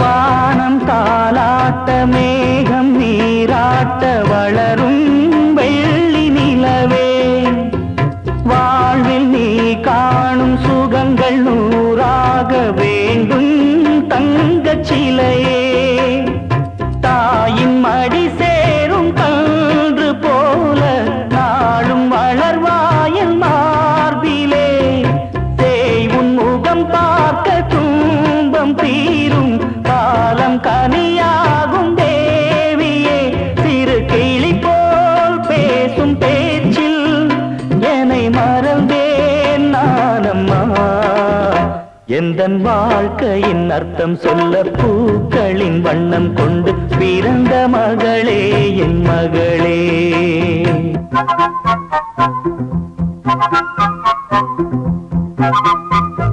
வானம் தாலாட்ட மேகம் நீராட்ட வளரும் வெள்ளி நிலவே. வாழ்வில் நீ காணும் சுகங்கள் நூறாக வேண்டும் தங்க சிலையே. தாயின் மடி சேரும் கன்று போல நாளும் வளர்வாயல் மார்பிலே. தேய் உன் முகம் பா பேசும் பேச்சில் என்னை மறந்தேன் நானம்மா எந்த வாழ்க்கையின் அர்த்தம் சொல்ல பூக்களின் வண்ணம் கொண்டு பிறந்த மகளே என் மகளே Thank you.